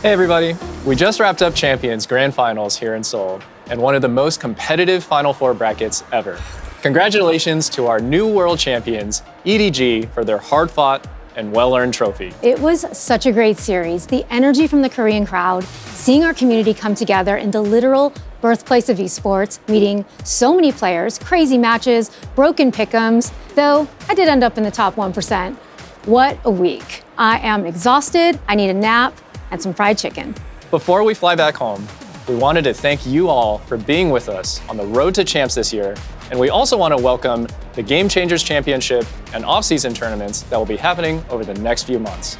Hey everybody! We just wrapped up Champions Grand Finals here in Seoul, and one of the most competitive Final Four brackets ever. Congratulations to our new world champions, EDG, for their hard fought and well earned trophy. It was such a great series. The energy from the Korean crowd, seeing our community come together in the literal birthplace of esports, meeting so many players, crazy matches, broken pick'ems, though I did end up in the top 1%. What a week. I am exhausted, I need a nap, and some fried chicken. Before we fly back home, we wanted to thank you all for being with us on the road to champs this year. And we also want to welcome the Game Changers Championship and off-season tournaments that will be happening over the next few months.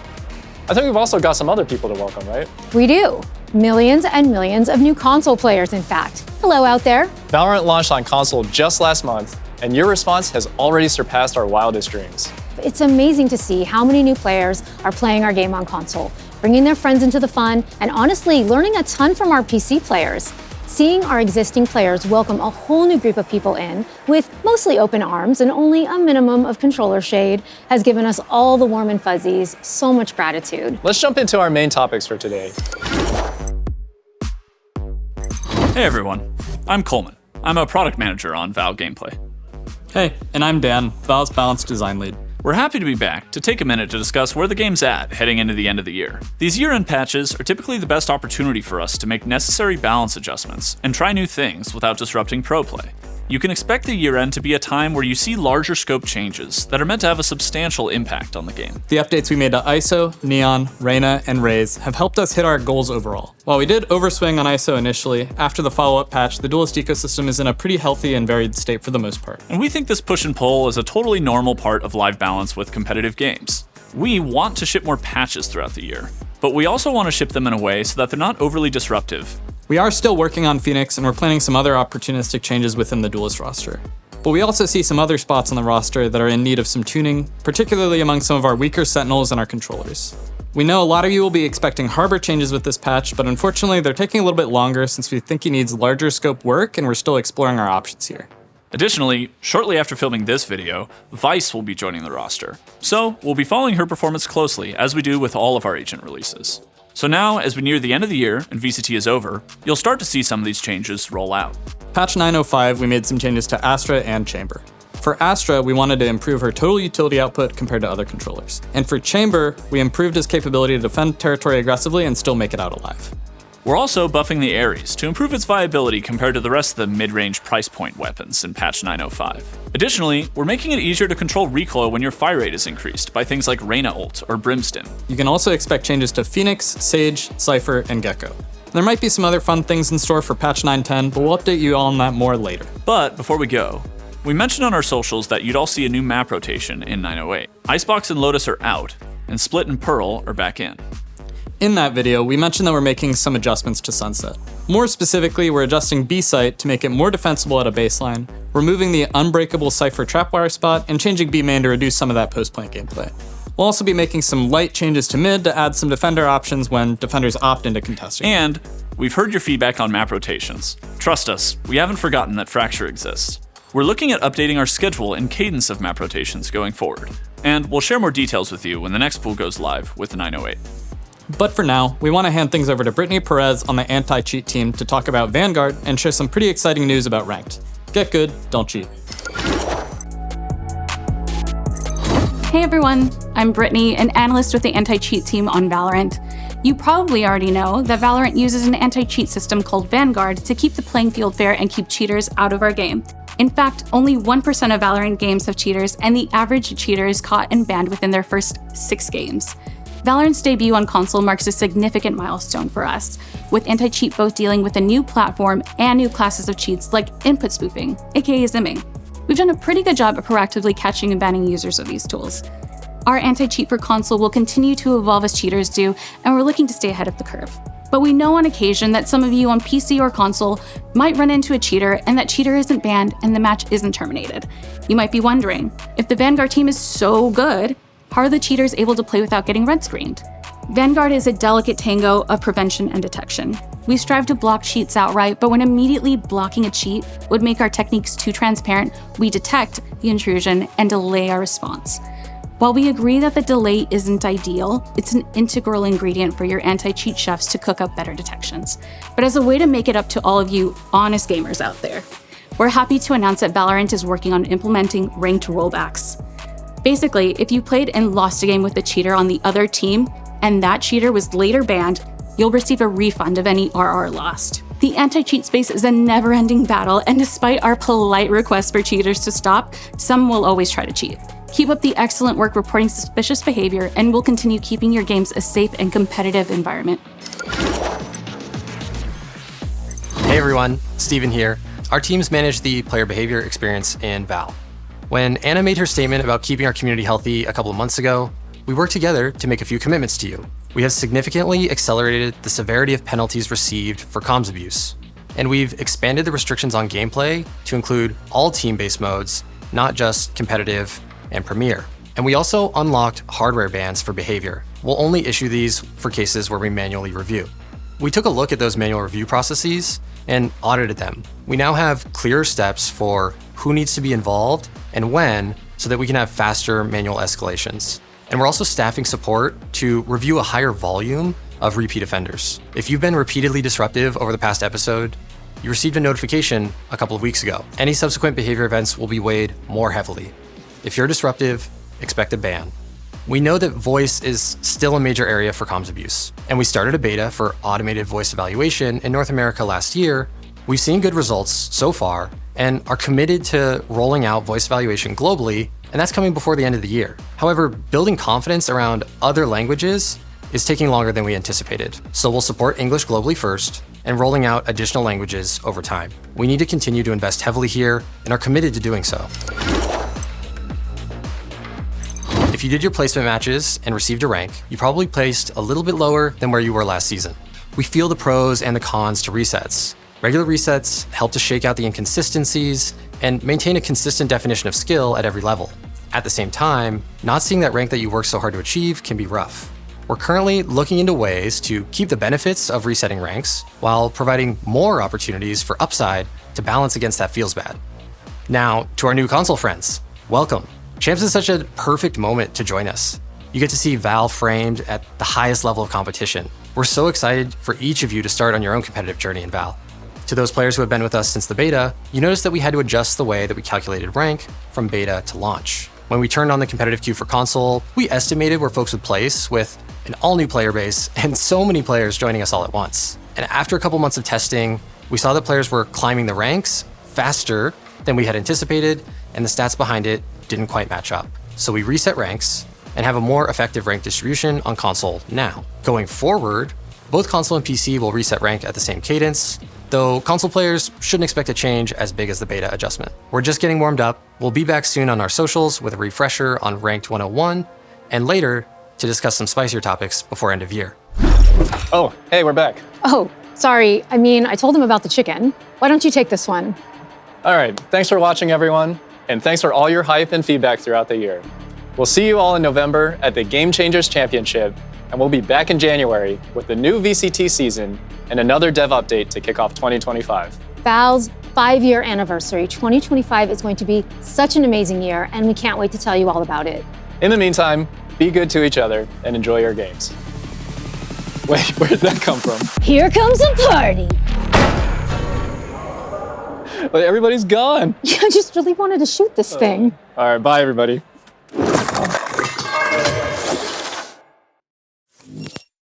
I think we've also got some other people to welcome, right? We do. Millions and millions of new console players, in fact. Hello out there. Valorant launched on console just last month, and your response has already surpassed our wildest dreams. It's amazing to see how many new players are playing our game on console, bringing their friends into the fun, and honestly, learning a ton from our PC players. Seeing our existing players welcome a whole new group of people in with mostly open arms and only a minimum of controller shade has given us all the warm and fuzzies. So much gratitude. Let's jump into our main topics for today. Hey everyone, I'm Coleman. I'm a product manager on Val Gameplay. Hey, and I'm Dan, Val's Balance Design Lead. We're happy to be back to take a minute to discuss where the game's at heading into the end of the year. These year end patches are typically the best opportunity for us to make necessary balance adjustments and try new things without disrupting pro play. You can expect the year end to be a time where you see larger scope changes that are meant to have a substantial impact on the game. The updates we made to ISO, Neon, Reyna, and Raze have helped us hit our goals overall. While we did overswing on ISO initially, after the follow up patch, the Duelist ecosystem is in a pretty healthy and varied state for the most part. And we think this push and pull is a totally normal part of live balance with competitive games. We want to ship more patches throughout the year, but we also want to ship them in a way so that they're not overly disruptive we are still working on Phoenix, and we're planning some other opportunistic changes within the Duelist roster. But we also see some other spots on the roster that are in need of some tuning, particularly among some of our weaker Sentinels and our controllers. We know a lot of you will be expecting Harbor changes with this patch, but unfortunately they're taking a little bit longer since we think he needs larger scope work and we're still exploring our options here. Additionally, shortly after filming this video, Vice will be joining the roster. So, we'll be following her performance closely as we do with all of our agent releases. So now, as we near the end of the year and VCT is over, you'll start to see some of these changes roll out. Patch 905, we made some changes to Astra and Chamber. For Astra, we wanted to improve her total utility output compared to other controllers. And for Chamber, we improved his capability to defend territory aggressively and still make it out alive. We're also buffing the Ares to improve its viability compared to the rest of the mid range price point weapons in patch 905. Additionally, we're making it easier to control recoil when your fire rate is increased by things like Reyna ult or Brimstone. You can also expect changes to Phoenix, Sage, Cypher, and Gecko. There might be some other fun things in store for patch 910, but we'll update you all on that more later. But before we go, we mentioned on our socials that you'd all see a new map rotation in 908. Icebox and Lotus are out, and Split and Pearl are back in. In that video, we mentioned that we're making some adjustments to Sunset. More specifically, we're adjusting B-Site to make it more defensible at a baseline, removing the unbreakable Cypher trapwire spot, and changing B-Main to reduce some of that post-plant gameplay. We'll also be making some light changes to mid to add some defender options when defenders opt into contesting. And we've heard your feedback on map rotations. Trust us, we haven't forgotten that Fracture exists. We're looking at updating our schedule and cadence of map rotations going forward, and we'll share more details with you when the next pool goes live with the 908. But for now, we want to hand things over to Brittany Perez on the anti cheat team to talk about Vanguard and share some pretty exciting news about Ranked. Get good, don't cheat. Hey everyone, I'm Brittany, an analyst with the anti cheat team on Valorant. You probably already know that Valorant uses an anti cheat system called Vanguard to keep the playing field fair and keep cheaters out of our game. In fact, only 1% of Valorant games have cheaters, and the average cheater is caught and banned within their first six games. Valorant's debut on console marks a significant milestone for us, with anti cheat both dealing with a new platform and new classes of cheats like input spoofing, aka zimming. We've done a pretty good job of proactively catching and banning users of these tools. Our anti cheat for console will continue to evolve as cheaters do, and we're looking to stay ahead of the curve. But we know on occasion that some of you on PC or console might run into a cheater and that cheater isn't banned and the match isn't terminated. You might be wondering if the Vanguard team is so good, are the cheaters able to play without getting red screened? Vanguard is a delicate tango of prevention and detection. We strive to block cheats outright, but when immediately blocking a cheat would make our techniques too transparent, we detect the intrusion and delay our response. While we agree that the delay isn't ideal, it's an integral ingredient for your anti cheat chefs to cook up better detections. But as a way to make it up to all of you honest gamers out there, we're happy to announce that Valorant is working on implementing ranked rollbacks. Basically, if you played and lost a game with a cheater on the other team, and that cheater was later banned, you'll receive a refund of any RR lost. The anti cheat space is a never ending battle, and despite our polite requests for cheaters to stop, some will always try to cheat. Keep up the excellent work reporting suspicious behavior, and we'll continue keeping your games a safe and competitive environment. Hey everyone, Steven here. Our teams manage the player behavior experience in Val. When Anna made her statement about keeping our community healthy a couple of months ago, we worked together to make a few commitments to you. We have significantly accelerated the severity of penalties received for comms abuse, and we've expanded the restrictions on gameplay to include all team based modes, not just competitive and Premier. And we also unlocked hardware bans for behavior. We'll only issue these for cases where we manually review. We took a look at those manual review processes and audited them. We now have clearer steps for who needs to be involved and when so that we can have faster manual escalations. And we're also staffing support to review a higher volume of repeat offenders. If you've been repeatedly disruptive over the past episode, you received a notification a couple of weeks ago. Any subsequent behavior events will be weighed more heavily. If you're disruptive, expect a ban. We know that voice is still a major area for comms abuse, and we started a beta for automated voice evaluation in North America last year. We've seen good results so far and are committed to rolling out voice evaluation globally, and that's coming before the end of the year. However, building confidence around other languages is taking longer than we anticipated. So we'll support English globally first and rolling out additional languages over time. We need to continue to invest heavily here and are committed to doing so. If you did your placement matches and received a rank, you probably placed a little bit lower than where you were last season. We feel the pros and the cons to resets. Regular resets help to shake out the inconsistencies and maintain a consistent definition of skill at every level. At the same time, not seeing that rank that you worked so hard to achieve can be rough. We're currently looking into ways to keep the benefits of resetting ranks while providing more opportunities for upside to balance against that feels bad. Now, to our new console friends, welcome. Champs is such a perfect moment to join us. You get to see Val framed at the highest level of competition. We're so excited for each of you to start on your own competitive journey in Val. To those players who have been with us since the beta, you notice that we had to adjust the way that we calculated rank from beta to launch. When we turned on the competitive queue for console, we estimated where folks would place with an all new player base and so many players joining us all at once. And after a couple months of testing, we saw that players were climbing the ranks faster than we had anticipated, and the stats behind it didn't quite match up. So we reset ranks and have a more effective rank distribution on console now. Going forward, both console and PC will reset rank at the same cadence, though console players shouldn't expect a change as big as the beta adjustment. We're just getting warmed up. We'll be back soon on our socials with a refresher on Ranked 101, and later to discuss some spicier topics before end of year. Oh, hey, we're back. Oh, sorry. I mean, I told them about the chicken. Why don't you take this one? All right, thanks for watching, everyone, and thanks for all your hype and feedback throughout the year. We'll see you all in November at the Game Changers Championship, and we'll be back in January with the new VCT season and another dev update to kick off 2025. Val's five year anniversary, 2025, is going to be such an amazing year, and we can't wait to tell you all about it. In the meantime, be good to each other and enjoy your games. Wait, where did that come from? Here comes a party. Wait, everybody's gone. I just really wanted to shoot this uh, thing. All right, bye, everybody.